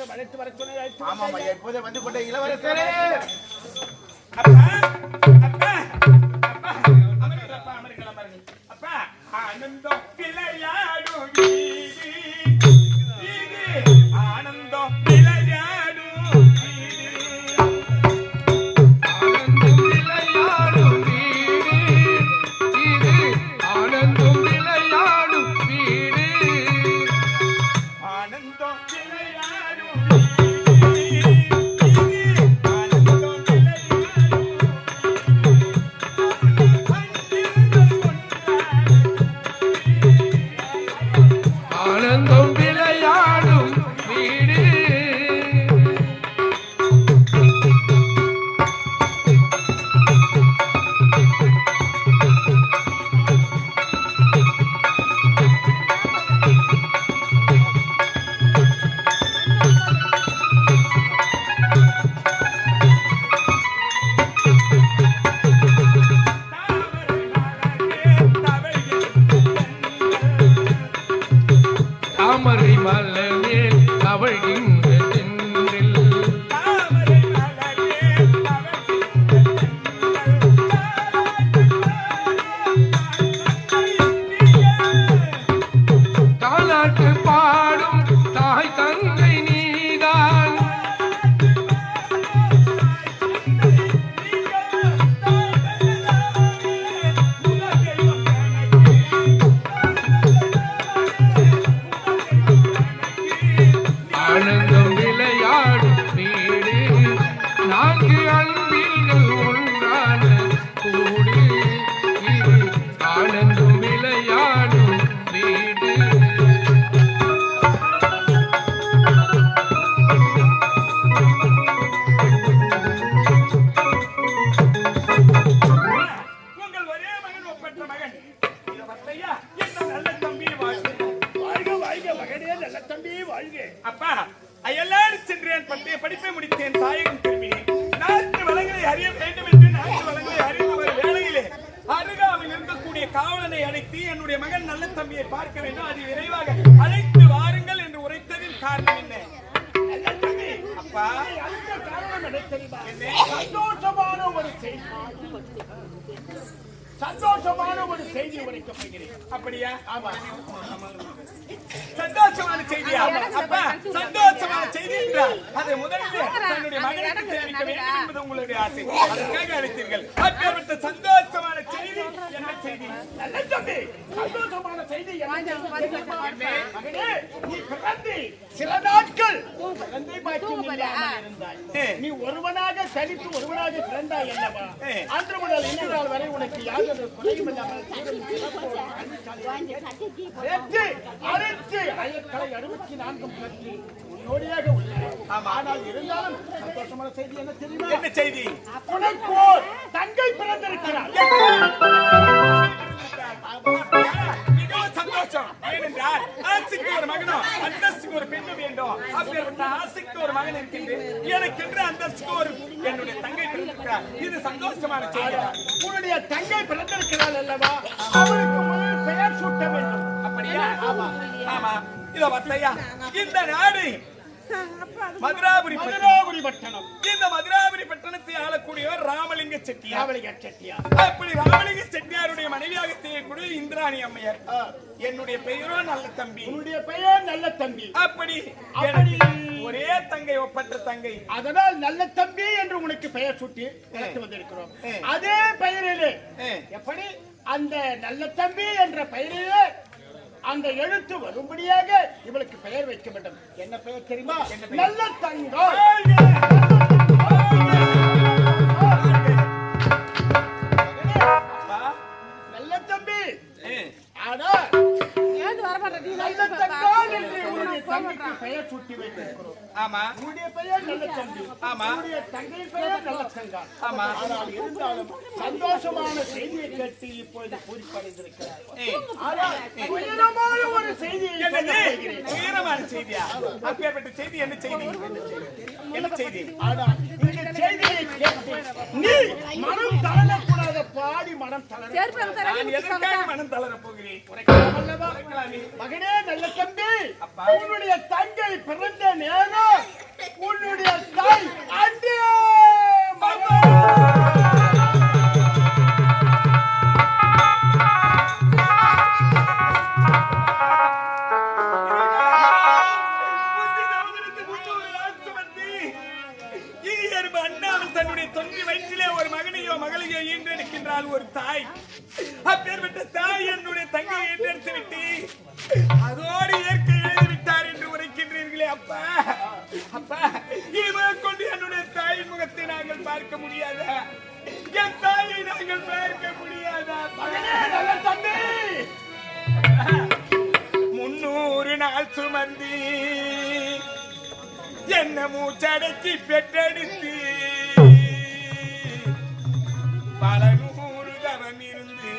சீக்கிரம் அழைத்து வர சொன்ன அழைத்து ஆமாம்? ஐயா இப்போதே வந்து கொண்ட இளவரசரே. அப்பா அப்பா அப்பா அமருங்கள் அமருங்கள் அப்பா ஆனந்தம். தாமரை மலரில் தவழ்கின்ற அயலாறு சென்றேன் படிப்பை முடித்தேன் தாயகம் திரும்பினேன். நாட்டு வளங்களை அறிய வேண்டும் என்று நாட்டு வளங்களை அறிந்து வரும் வேளையிலே அருகாமையில் இருக்கக்கூடிய காவலனை அழைத்து என்னுடைய மகன் நல்ல தம்பியை பார்க்க வேண்டும். அது விரைவாக அழைத்து வாருங்கள் என்று உரைத்ததின் காரணம் என்ன? அப்பா சந்தோஷமான ஒரு செய்தி. சந்தோஷமான ஒரு செய்தி போகிறேன் அப்படியா? ஆமா. சந்தோஷமான செய்தியா? அப்பா சந்தோஷமான செய்தி என்றால் அதை முதலில் தன்னுடைய மகனுக்கு தெரிவிக்க வேண்டும் என்பது உங்களுடைய ஆசை. அதற்காக அழைத்தீர்கள் அப்பேற்பட்ட சந்தோஷமான செய்தி என்ன செய்தி? நல்ல தம்பி சந்தோஷமான செய்தி என்ன? மகனே சில நாட்கள் குழந்தை பாக்கியம் இல்லாமல் இருந்தாய். ஏ. நீ ஒருவனாக தனித்து ஒருவனாக பிறந்தாய் அல்லவா. அன்று முதல் இன்று நாள் வரை உனக்கு யாதொரு குறையும் இல்லாமல் அறுபத்தி நான்கும் பெற்று உன்னோடியாக உள்ளார் ஆனால் இருந்தாலும் சந்தோஷமான செய்தி என்ன தெரியுமா? என்ன செய்தி? உனக்கு ஓர் தங்கை பிறந்திருக்கிறார். மிகவும் சந்தோஷம். ஏனென்றால் ஆசைக்கு ஒரு மகனும். அந்தஸ்துக்கு ஒரு பெண்ணு வேண்டும். அப்பேற்பட்ட ஆசைக்கு ஒரு மகன் இருக்கின்றது. எனக்கென்று அந்தஸ்துக்கு ஒரு என்னுடைய தங்கை பிறந்திருக்கிறார். இது சந்தோஷமான செய்தி. உன்னுடைய தங்கை பிறந்திருக்கிறாள் அல்லவா? அவருக்கு முதல் பெயர் சூட்ட வேண்டும். அப்படியா? ஆமா. ஆமா. இதோ வத்தையா இந்த நாடு மதுராபுரி. மதுராபுரி பட்டணம். இந்த மதுராபுரி பட்டணத்தை ஆளக்கூடியவர் ராமலிங்க செட்டியார். ராவலிங்க செட்டியார். அப்படி ராமலிங்க செட்டியாருடைய மனைவியாக செய்யக்கூடிய இந்திராணி அம்மையார். என்னுடைய பெயரோ நல்ல தம்பி. உன்னுடைய பெயர் நல்ல தம்பி. அப்படி அப்படி. எனக்கு ஒரே தங்கை ஒப்பற்ற தங்கை. அதனால் நல்ல தம்பி என்று உனக்கு பெயர் சூட்டி வளர்த்து வந்திருக்கிறோம். அதே பெயரிலே. எப்படி அந்த நல்ல தம்பி என்ற பெயரிலே அந்த எழுத்து வரும்படியாக இவளுக்கு பெயர் வைக்க வேண்டும் என்ன பெயர் தெரியுமா? நல்ல தங்கம் நல்ல தம்பி ஆனா நல்ல தங்கம் பெயர் சூட்டி வைத்திருக்கிறோம் ஆமா உன்னுடைய பெயர் நல்ல தம்பி ஆமா. உன்னுடைய தங்கை பெயர் நல்ல தங்கா ஆமா. ஆனால் இருந்தாலும் சந்தோஷமான செய்தியை கேட்டு இப்பொழுது பூரிப்படைந்திருக்கிறார். ஒரு செய்தி என்ன செய்தியா? அப்பேற்பட்ட செய்தி என்ன செய்தி? என்ன செய்தி? நீ மனம் தளரக்கூடாத பாடி மனம் தளர எதற்காக மனம் தளர போகிறேன் மகனே நல்ல தம்பி. உன்னுடைய தங்கை பிறந்த நேரம் உன்னுடைய தாய் அன்றே நீங்கள் பெயர்க்க முடியாத? தம்பி! முன்னூறு நாள் சுமந்தி. என்ன மூச்சடக்கி பெற்றெடுத்து. பல நூறு தரம் இருந்து.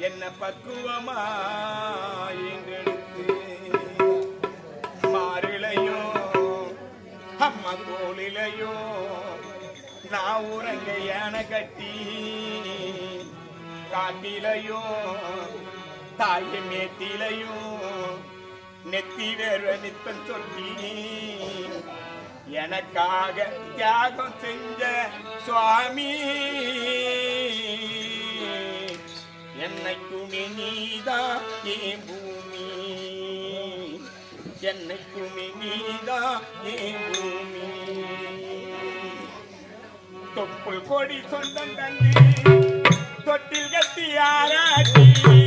என்ன பக்குவமா மாறிலையோ அம்மா கோலிலையோ நான் ஊரங்க யானை கட்டி காட்டிலையும் தாய மேத்திலையும் நெத்தி வேர்வ நித்தம் சொல்லி எனக்காக தியாகம் செஞ்ச சுவாமி என்னைக்குமே நீதான் என் பூமி? என்னைக்குமே நீதான் என் பூமி? தொப்புள் கொடி சொந்தம் தந்தி தொட்டில் கட்டி ஆராட்டி.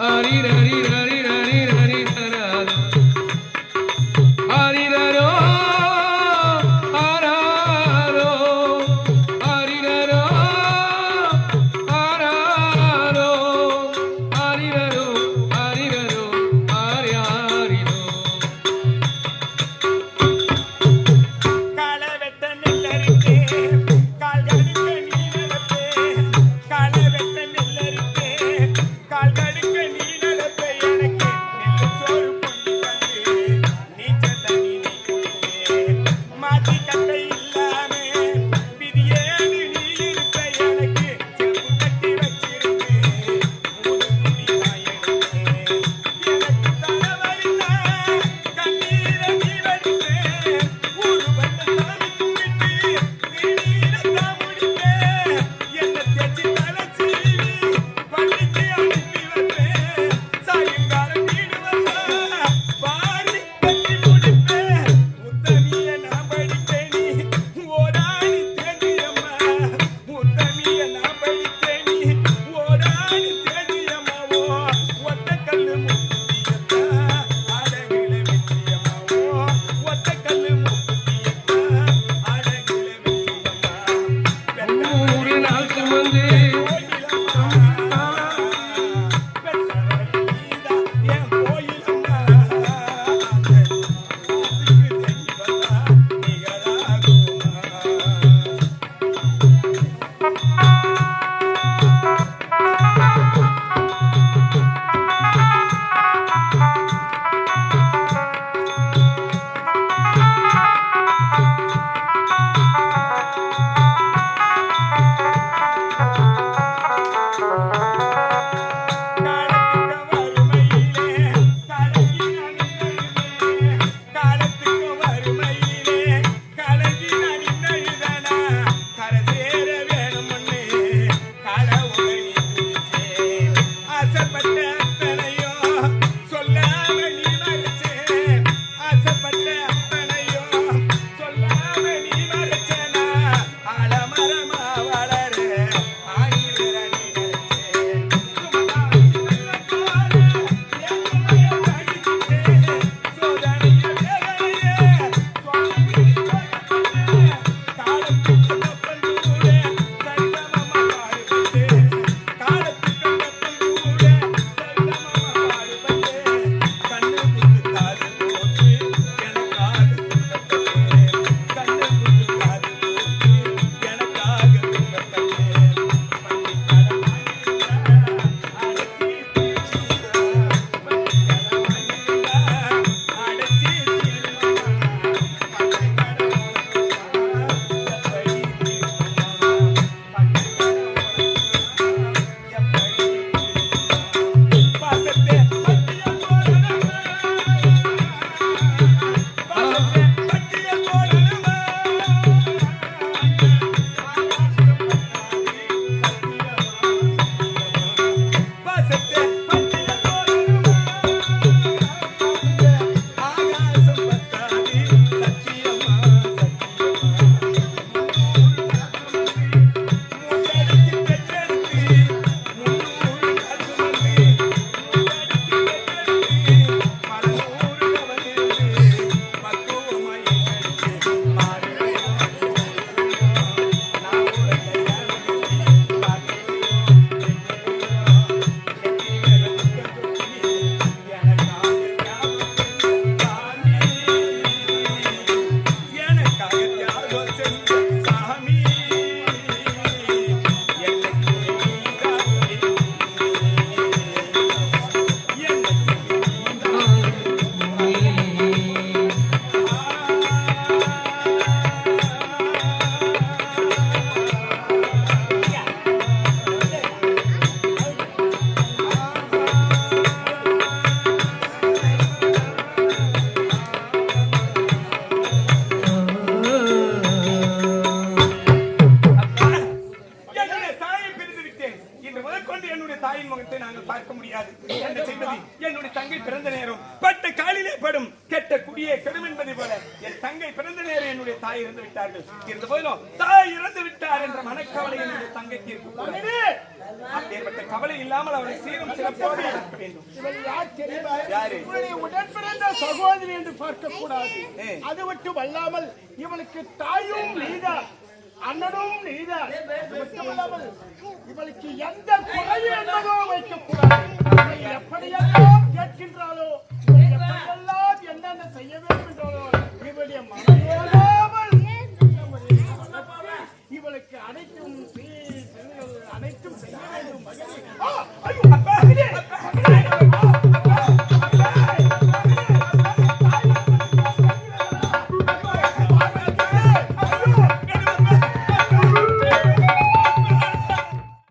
Hare கெடும் என்பதை போல என் தங்கை பிறந்த நேரம் என்னுடைய தாய் இறந்து விட்டார்கள். இருந்த போதிலும் தாய் இறந்து விட்டார் என்ற மனக்கவலை என்னுடைய தங்கைக்கு அப்பேற்பட்ட கவலை இல்லாமல் அவரை சீரும் சிறப்போடு இருக்க வேண்டும். உடன் பிறந்த சகோதரி என்று பார்க்க கூடாது. அது மட்டும் அல்லாமல் இவளுக்கு தாயும் நீதான் அண்ணனும் நீதான். இவளுக்கு எந்த குறையும் என்பதோ வைக்கக்கூடாது. எப்படியெல்லாம் கேட்கின்றாளோ